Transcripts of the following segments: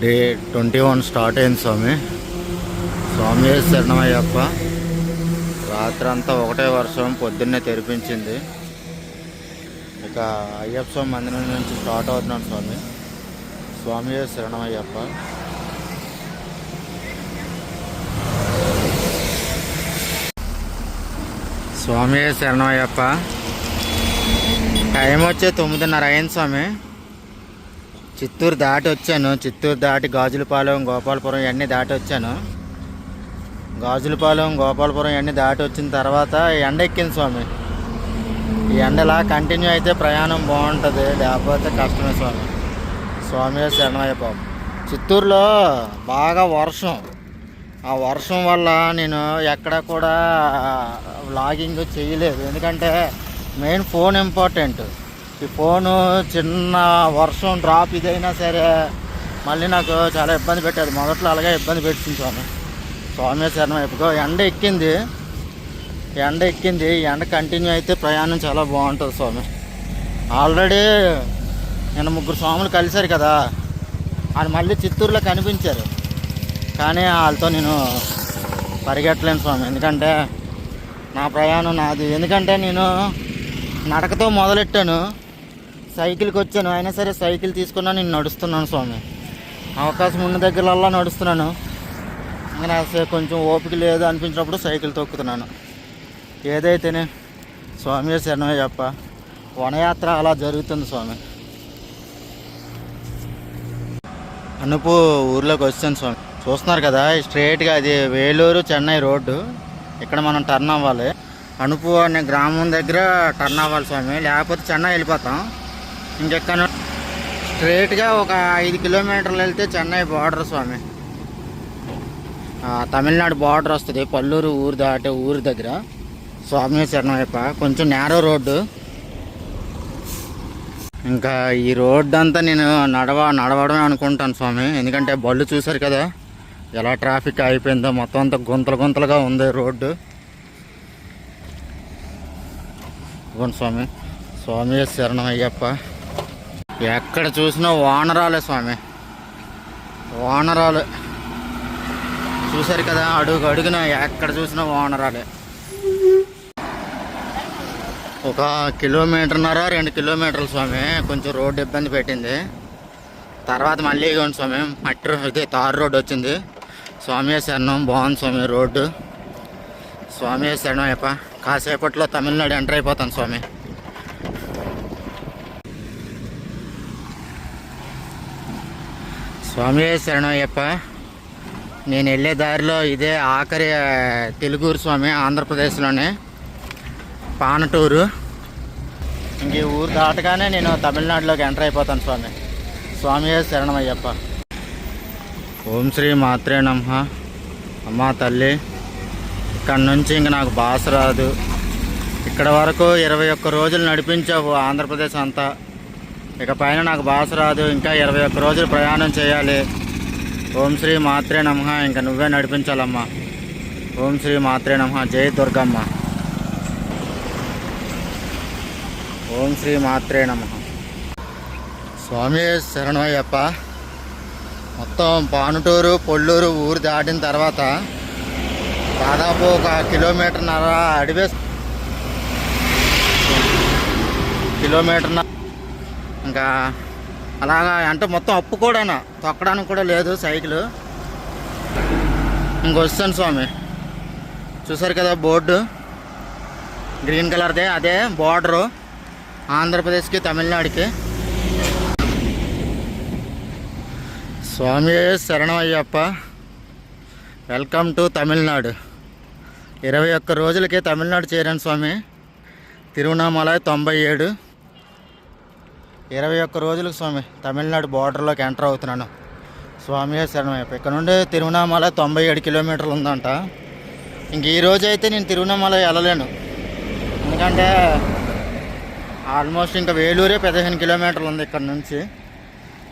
Day twenty one start అయింది స్వామి. స్వామి శరణమయ్యప్ప రాత్రంతా ఒకటే వర్షం పొద్దున్నే తెరిపించింది. ఇక అయ్యప్ప స్వామి మందిరం నుంచి స్టార్ట్ అవుతున్నాను స్వామి. స్వామి శరణమయ్యప్ప స్వామి శరణమయ్యప్ప టైం వచ్చే తొమ్మిదిన్నర అయింది స్వామి. చిత్తూరు దాటి వచ్చాను. చిత్తూరు దాటి గాజులపాలెం గోపాలపురం ఇవన్నీ దాటి వచ్చాను. గాజులపాలెం గోపాలపురం ఇవన్నీ దాటి వచ్చిన తర్వాత ఎండ ఎక్కింది స్వామి. ఈ ఎండ ఇలా కంటిన్యూ అయితే ప్రయాణం బాగుంటుంది. లేకపోతే కష్టమే స్వామి. స్వామి శరణమయ్యప్ప చిత్తూరులో బాగా వర్షం. ఆ వర్షం వల్ల నేను ఎక్కడ కూడా వ్లాగింగ్ చేయలేదు. ఎందుకంటే మెయిన్ ఫోన్ ఇంపార్టెంట్. ఈ ఫోను చిన్న వర్షం డ్రాప్ ఇదైనా సరే మళ్ళీ నాకు చాలా ఇబ్బంది పెట్టేది. మొదట్లో అలాగే ఇబ్బంది పెట్టింది స్వామి. స్వామి శరణం ఎప్పుకో ఎండ ఎక్కింది. ఎండ ఎక్కింది. ఎండ కంటిన్యూ అయితే ప్రయాణం చాలా బాగుంటుంది స్వామి. ఆల్రెడీ నేను ముగ్గురు స్వాములు కలిశారు కదా. వాళ్ళు మళ్ళీ చిత్తూరులో కనిపించారు. కానీ వాళ్ళతో నేను పరిగెట్టలేను స్వామి. ఎందుకంటే నా ప్రయాణం నాది. ఎందుకంటే నేను నడకతో మొదలెట్టాను. సైకిల్కి వచ్చాను. అయినా సరే సైకిల్ తీసుకున్నా నేను నడుస్తున్నాను స్వామి. అవకాశం ఉన్న దగ్గరల్లా నడుస్తున్నాను. ఇంకా నాకు కొంచెం ఓపిక లేదు అనిపించినప్పుడు సైకిల్ తొక్కుతున్నాను. ఏదైతేనే స్వామి శరణయ్యప్ప వనయాత్ర అలా జరుగుతుంది స్వామి. అనుపు ఊర్లోకి వచ్చాను స్వామి. చూస్తున్నారు కదా స్ట్రైట్గా అది వేలూరు చెన్నై రోడ్డు. ఇక్కడ మనం టర్న్ అవ్వాలి. అనుపు అనే గ్రామం దగ్గర టర్న్ అవ్వాలి స్వామి. లేకపోతే చెన్నై వెళ్ళిపోతాం. ఇంకెక్కడ స్ట్రేట్గా ఒక ఐదు కిలోమీటర్లు వెళ్తే చెన్నై బార్డర్ స్వామి. తమిళనాడు బార్డర్ వస్తుంది. పల్లూరు ఊరు దాటే ఊరి దగ్గర. స్వామి శరణమయ్యప్ప కొంచెం నేరో రోడ్డు. ఇంకా ఈ రోడ్డు అంతా నేను నడవ నడవడమే అనుకుంటాను స్వామి. ఎందుకంటే బళ్ళు చూశారు కదా. ఎలా ట్రాఫిక్ అయిపోయిందో మొత్తం అంతా గుంతలు గుంతలుగా ఉంది రోడ్డు. ఇవ్వండి స్వామి. స్వామి శరణం అయ్యప్ప. ఎక్కడ చూసినా వానరాలే స్వామి. వానరాలు. చూశారు కదా అడుగు అడుగున ఎక్కడ చూసినా వానరాలే. ఒక కిలోమీటర్న్నర రెండు కిలోమీటర్లు స్వామి. కొంచెం రోడ్డు ఇబ్బంది పెట్టింది. తర్వాత మళ్ళీ ఇవ్వండి స్వామి. మట్టి రో- తారు రోడ్డు వచ్చింది. స్వామి శరణం బాగుంది స్వామి రోడ్డు. స్వామి శరణం అయ్యప్ప. కాసేపట్లో తమిళనాడు ఎంటర్ అయిపోతాను స్వామి. స్వామి శరణం అయ్యప్ప నేను వెళ్ళే దారిలో ఇదే ఆఖరి తెలుగూరు స్వామి ఆంధ్రప్రదేశ్లోనే పానటూరు. ఇంక ఊరు దాటగానే నేను తమిళనాడులోకి ఎంటర్ అయిపోతాను స్వామి. స్వామి శరణమయ్యప్ప. ఓం శ్రీ మాత్రే నమ. అమ్మా తల్లి. ఇక్కడ నుంచి ఇంక నాకు భాష రాదు. ఇక్కడ వరకు ఇరవై ఒక్క రోజులు నడిపించావు ఆంధ్రప్రదేశ్ అంతా. ఇక పైన నాకు భాష రాదు ఇంకా ఇరవై ఒక్క రోజులు ప్రయాణం చేయాలి. ఓం శ్రీ మాత్రే నమ ఇంకా నువ్వే నడిపించాలమ్మా. ఓం శ్రీ మాత్రే నమ జై దుర్గమ్మ. ఓం శ్రీ మాత్రే నమ. స్వామి శరణయ్యప్ప మొత్తం పానుటూరు పొల్లూరు ఊరు దాటిన తర్వాత దాదాపు ఒక కిలోమీటర్న్నర అడివే కిలోమీటర్న ఇంకా అలాగా అంటే మొత్తం అప్పు కూడా తొక్కడానికి కూడా లేదు సైకిల్. ఇంకొస్తాను స్వామి. చూసారు కదా బోర్డు? గ్రీన్ కలర్దే అదే బార్డరు ఆంధ్రప్రదేశ్కి తమిళనాడుకి. స్వామి శరణం అయ్యప్ప. Welcome to Tamil Nadu. ఇరవై ఒక్క రోజులకే తమిళనాడు చేరాను స్వామి. తిరువణామలై తొంభై ఏడు. ఇరవై ఒక్క రోజులకు స్వామి తమిళనాడు బార్డర్లోకి ఎంటర్ అవుతున్నాను. స్వామి శరణం ఇక్కడ నుండి తిరువణామలై తొంభై ఏడు కిలోమీటర్లు ఉందంట. ఇంక ఈ రోజు అయితే నేను తిరువణామలై వెళ్ళలేను. ఎందుకంటే ఆల్మోస్ట్ ఇంకా వేలూరే పదిహేను కిలోమీటర్లు ఉంది ఇక్కడ నుంచి.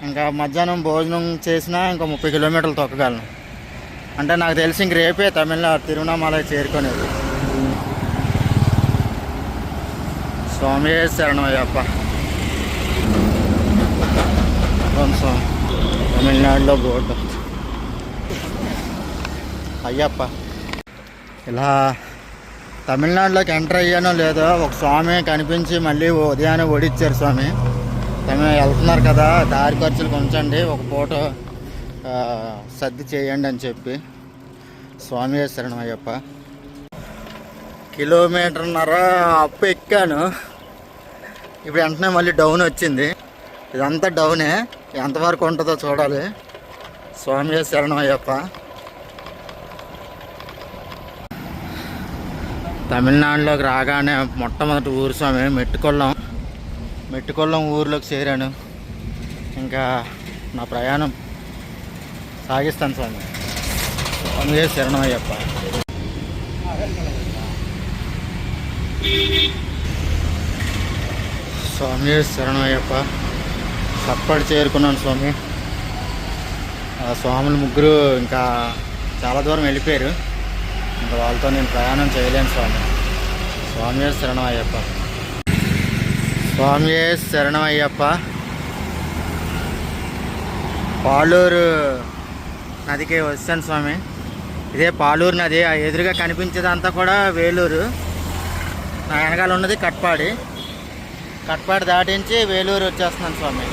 ఇంకా మధ్యాహ్నం భోజనం చేసినా ఇంకా ముప్పై కిలోమీటర్లు తొక్కగలను. అంటే నాకు తెలిసి ఇంక రేపే తమిళనాడు తిరువణామలై చేరుకునేది. స్వామి శరణం అయ్యప్ప. తమిళనాడులో బోర్డు. అయ్యప్ప. ఇలా తమిళనాడులోకి ఎంటర్ అయ్యానో లేదో ఒక స్వామి కనిపించి మళ్ళీ ఉదయాన్నే ఓడిచ్చారు స్వామి. తమ వెళ్తున్నారు కదా దారి ఖర్చులు కొంచండి ఒక ఫోటో సర్ది చేయండి అని చెప్పి స్వామి శరణం అయ్యప్ప. కిలోమీటర్న్నర అప్ ఎక్కాను. ఇప్పుడు వెంటనే మళ్ళీ డౌన్ వచ్చింది. ఇదంతా డౌనే. ఎంతవరకు ఉంటుందో చూడాలి. స్వామి శరణం అయ్యప్ప. తమిళనాడులోకి రాగానే మొట్టమొదటి ఊరు స్వామి మెట్టుకొల్లం. మెట్టుకొల్లం ఊర్లోకి చేరాను. ఇంకా నా ప్రయాణం సాగిస్తాను స్వామి. స్వామి శరణం అయ్యప్ప స్వామి శరణమయ్యప్ప. అయ్యప్ప సప్పటి చేరుకున్నాను స్వామి. ఆ స్వాములు ముగ్గురు ఇంకా చాలా దూరం వెళ్ళిపోయారు. ఇంకా వాళ్ళతో నేను ప్రయాణం చేయలేను స్వామి. స్వామి శరణమయ్యప్ప. స్వామి శరణమయ్యప్ప. పాలూరు నదికి వస్తాను స్వామి. ఇదే పాలూరు నది ఆ ఎదురుగా కనిపించేదంతా కూడా వేలూరు. నా వెనకాల ఉన్నది కట్పాడి. కట్పాడి దాటించి వేలూరు వచ్చేస్తున్నాను స్వామి.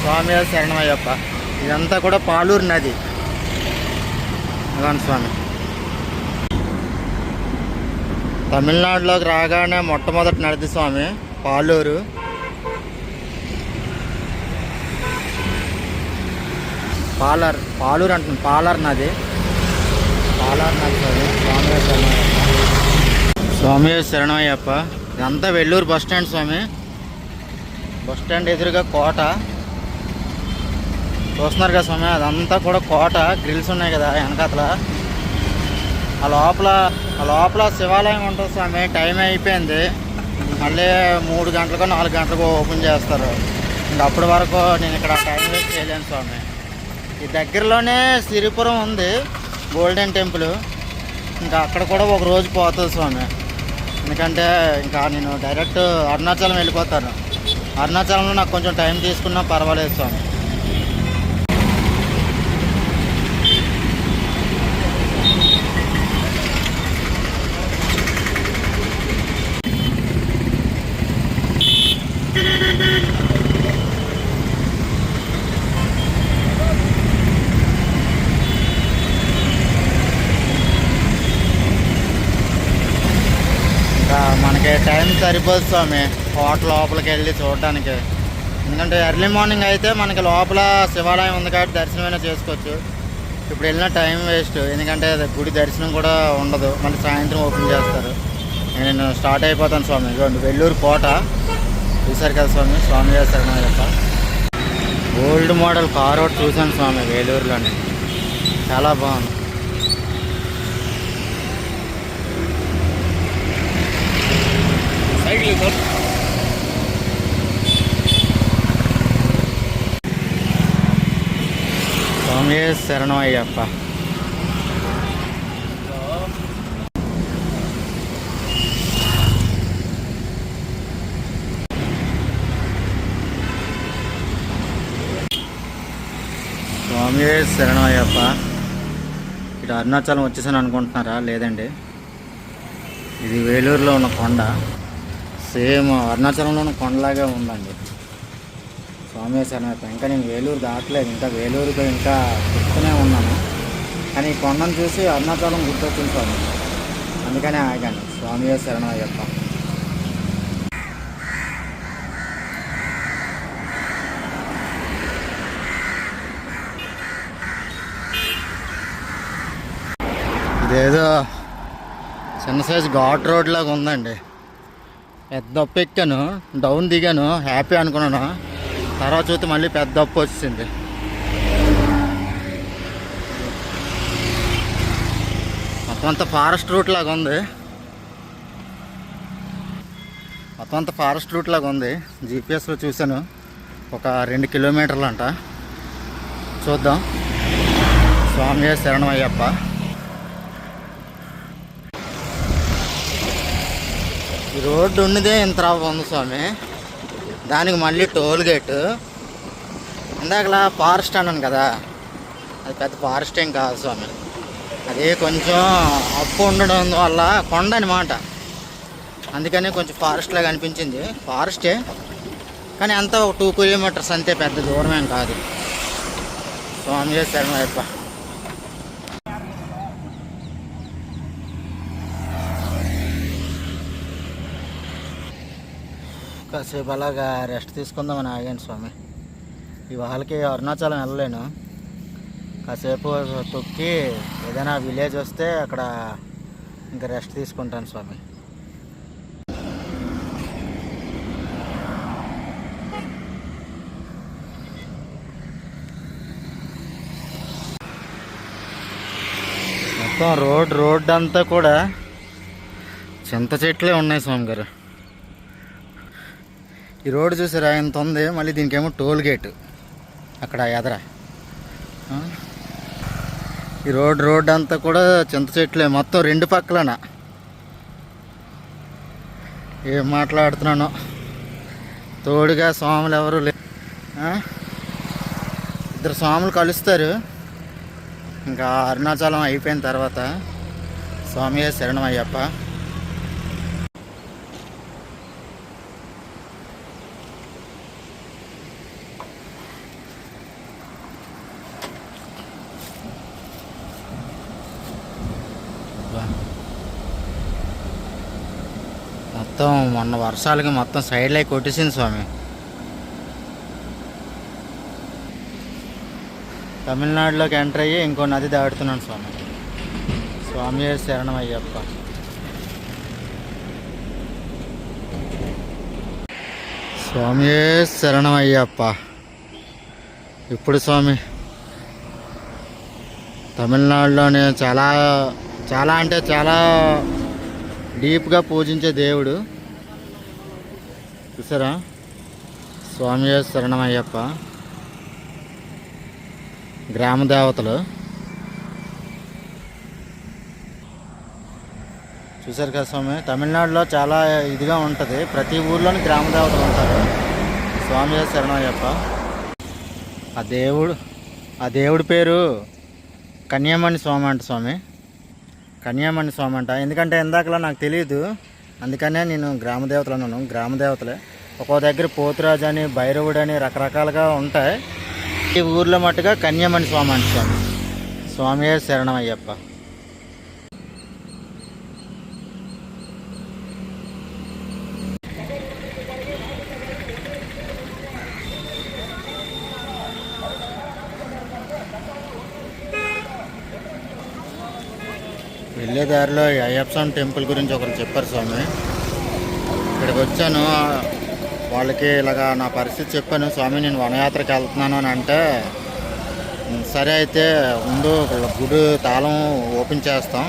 స్వామి శరణమయ్యప్ప. ఇదంతా కూడా పాలూరు నది. అదాను స్వామి. తమిళనాడులోకి రాగానే మొట్టమొదటి నడిది స్వామి పాలూరు. పాలర్ పాలూరు అంటున్నాను పాలర్ నది. పాలర్ నది స్వామి స్వామి శరణమయ్యప్ప. ఇదంతా వెల్లూరు బస్ స్టాండ్ స్వామి. బస్ స్టాండ్ ఎదురుగా కోట. చూస్తున్నారు కదా స్వామి అదంతా కూడా కోట. గ్రిల్స్ ఉన్నాయి కదా వెనకాతల. ఆ లోపల ఆ లోపల శివాలయం ఉంటుంది స్వామి. టైం అయిపోయింది. మళ్ళీ మూడు గంటలకు నాలుగు గంటలకు ఓపెన్ చేస్తారు. అప్పటి వరకు నేను ఇక్కడ టైం వేస్ట్ చేయలేను స్వామి. ఈ దగ్గరలోనే సిరిపురం ఉంది గోల్డెన్ టెంపుల్ ఇంకా అక్కడ కూడా ఒక రోజు పోతుంది స్వామి. ఎందుకంటే ఇంకా నేను డైరెక్ట్ అరుణాచలం వెళ్ళిపోతాను. అరుణాచలంలో నాకు కొంచెం టైం తీసుకున్నా పర్వాలేదు స్వామి ఇంకా మనకి టైం సరిపోదు స్వామి. కోట లోపలికి వెళ్ళి చూడడానికి. ఎందుకంటే ఎర్లీ మార్నింగ్ అయితే మనకి లోపల శివాలయం ఉంది కాబట్టి దర్శనమైనా చేసుకోవచ్చు. ఇప్పుడు వెళ్ళిన టైం వేస్ట్. ఎందుకంటే అది గుడి దర్శనం కూడా ఉండదు. మళ్ళీ సాయంత్రం ఓపెన్ చేస్తారు. నేను స్టార్ట్ అయిపోతాను స్వామి. ఇదిగోండి వెల్లూరు కోట. చూశారు కదా స్వామి? స్వామి చేస్తారు యొక్క ఓల్డ్ మోడల్ కార్ ఒకటి చూశాను స్వామి వేలూరులోనే చాలా బాగుంది సైకిల్ సార్ స్వామి శరణం అయ్యప్ప. స్వామి శరణం అయ్యప్ప. ఇటు అరుణాచలం వచ్చేసాను అనుకుంటున్నారా? లేదండి. ఇది వేలూరులో ఉన్న కొండ. సేమ్ అరుణాచలంలోని కొండలాగే ఉందండి. స్వామి శరణయ్యప్ప ఇంకా నేను వేలూరు దాటలేదు ఇంకా వేలూరుకు ఇంకా చెప్తూనే ఉన్నాను. కానీ ఈ కొండను చూసి అరుణాచలం గుర్తొచ్చింది స్వామి. అందుకనే ఆగాను. స్వామి శరణయ్యప్ప ఇదేదో చిన్న సైజు ఘాట్ రోడ్ లాగా ఉందండి. పెద్ద అప్పు ఎక్కాను డౌన్ దిగాను హ్యాపీ అనుకున్నాను. తర్వాత చూస్తే మళ్ళీ పెద్ద అప్పు వచ్చింది. మొత్తం అంత ఫారెస్ట్ రూట్ లాగా ఉంది. మొత్తం అంత ఫారెస్ట్ రూట్ లాగా ఉంది. జీపీఎస్లో చూశాను. ఒక రెండు కిలోమీటర్లు అంట. చూద్దాం. స్వామి శరణం ఈ రోడ్డు ఉన్నదే ఇంత ఉంది స్వామి. దానికి మళ్ళీ టోల్ గేటు. ఇందాకలా ఫారెస్ట్ అన్నాను కదా. అది పెద్ద ఫారెస్ట్ ఏం కాదు స్వామి. అది కొంచెం అప్పు ఉండడం వల్ల కొండ అనమాట అందుకని కొంచెం ఫారెస్ట్ లాగా అనిపించింది. ఫారెస్టే కానీ అంతా ఒక టూ కిలోమీటర్స్ అంతే పెద్ద దూరం ఏం కాదు. స్వామి చేశారు అయ్యప్ప కాసేపు అలాగా రెస్ట్ తీసుకుందామని ఆగాను స్వామి. ఈ వాళ్ళకి అరుణాచలం వెళ్ళలేను. కాసేపు తొక్కి ఏదైనా విలేజ్ వస్తే అక్కడ ఇంకా రెస్ట్ తీసుకుంటాను స్వామి. మొత్తం రోడ్ రోడ్ అంతా కూడా చింత చెట్లే ఉన్నాయి స్వామి గారు ఈ రోడ్డు చూసారా? ఎంత ఉంది. మళ్ళీ దీనికేమో టోల్ గేట్. అక్కడ ఎదర. ఈ రోడ్ రోడ్ అంతా కూడా చింత చెట్లే. మొత్తం రెండు పక్కలన. ఏం మాట్లాడుతున్నాను. తోడుగా స్వాములు ఎవరు లే ఇద్దరు స్వాములు కలుస్తారు. ఇంకా అరుణాచలం అయిపోయిన తర్వాత స్వామి శరణం అయ్యప్ప మొత్తం మొన్న వర్షాలకి మొత్తం సైడ్లో కొట్టేసింది స్వామి. తమిళనాడులోకి ఎంటర్ అయ్యి ఇంకో నది దాటుతున్నాను స్వామి. స్వామి శరణం అయ్యప్ప. స్వామి శరణం అయ్యప్ప. ఇప్పుడు స్వామి తమిళనాడులోనే చాలా చాలా అంటే చాలా డీప్గా పూజించే దేవుడు. చూసారా? స్వామి శరణం అయ్యప్ప గ్రామ దేవతలు. చూసారు కదా స్వామి? తమిళనాడులో చాలా ఇదిగా ఉంటుంది. ప్రతి ఊర్లోని గ్రామ దేవతలు ఉంటారు. స్వామి శరణమయ్యప్ప. ఆ దేవుడు ఆ దేవుడి పేరు కన్యామణి స్వామి అంట స్వామి. కన్యామణి స్వామి అంట. ఎందుకంటే ఇందాకలా నాకు తెలియదు అందుకనే నేను గ్రామ దేవతలు అన్నాను. గ్రామ దేవతలే. ఒక్కో దగ్గర పోతురాజు అని భైరవుడు అని రకరకాలుగా ఉంటాయి. ఈ ఊర్లో మట్టుగా కన్యామణి స్వామి అంట స్వామి. స్వామి శరణం అయ్యప్ప వెళ్ళే దారిలో ఈ అయ్యప్ప స్వామి టెంపుల్ గురించి ఒకరు చెప్పారు స్వామి. ఇక్కడికి వచ్చాను. వాళ్ళకి ఇలాగా నా పరిస్థితి చెప్పాను. స్వామి నేను వనయాత్రకి వెళ్తున్నాను అని అంటే సరే అయితే ముందు గుడి తాళం ఓపెన్ చేస్తాం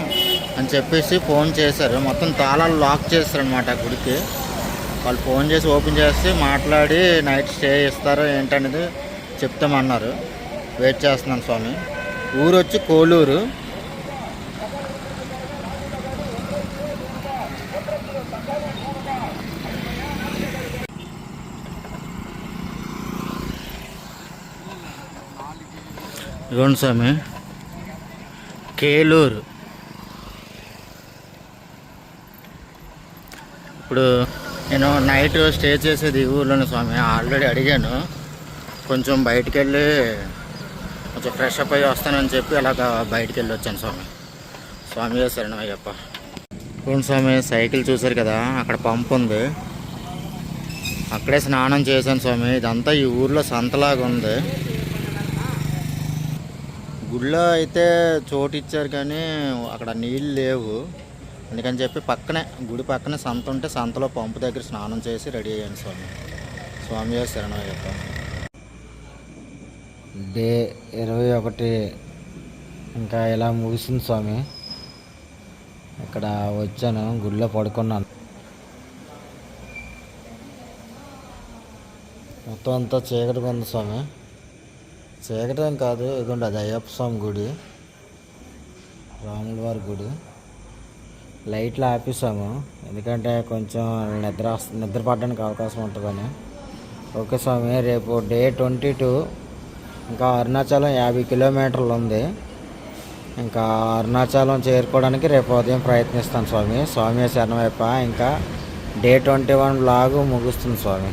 అని చెప్పేసి ఫోన్ చేశారు. మొత్తం తాళాలు లాక్ చేస్తారనమాట గుడికి. వాళ్ళు ఫోన్ చేసి ఓపెన్ చేసి మాట్లాడి నైట్ స్టే ఇస్తారు ఏంటనేది చెప్తామన్నారు. వెయిట్ చేస్తున్నాను స్వామి. ఊరు వచ్చి కోలూరు. ఇదిగోండి స్వామి. కేలూరు. ఇప్పుడు నేను నైట్ స్టే చేసేది ఈ ఊర్లోనే స్వామి. ఆల్రెడీ అడిగాను. కొంచెం బయటికి వెళ్ళి కొంచెం ఫ్రెష్ అప్ అయ్యి వస్తానని చెప్పి అలాగ బయటికి వెళ్ళి వచ్చాను స్వామి. స్వామి శరణం అయ్యప్ప. అవును స్వామి సైకిల్ చూశారు కదా అక్కడ పంపు ఉంది. అక్కడే స్నానం చేశాను స్వామి. ఇదంతా ఈ ఊర్లో సంతలాగా ఉంది. గుళ్ళో అయితే చోటు ఇచ్చారు కానీ అక్కడ నీళ్ళు లేవు. అందుకని చెప్పి పక్కనే గుడి పక్కనే సంత ఉంటే సంతలో పంపు దగ్గర స్నానం చేసి రెడీ అయ్యాను స్వామి. స్వామి శరణం యొక్క. డే ఇరవై ఒకటి. ఇంకా ఇలా ముగిసింది స్వామి? ఇక్కడ వచ్చాను గుడిలో పడుకున్నాను. మొత్తం అంతా చీకటిగా ఉంది స్వామి. చీకటి కాదు ఇదిగోండి అది అయ్యప్ప స్వామి గుడి రాముల వారి గుడి. లైట్లు ఆపేసాము ఎందుకంటే కొంచెం నిద్ర నిద్ర పడడానికి అవకాశం ఉంటుందని. ఓకే స్వామి రేపు డే ట్వంటీ టూ ఇంకా అరుణాచలం యాభై కిలోమీటర్లు ఉంది. ఇంకా అరుణాచలం చేరుకోవడానికి రేపు ఉదయం ప్రయత్నిస్తాను స్వామి. స్వామి శరణవైప ఇంకా డే ట్వంటీ వన్ బ్లాగు ముగుస్తుంది స్వామి.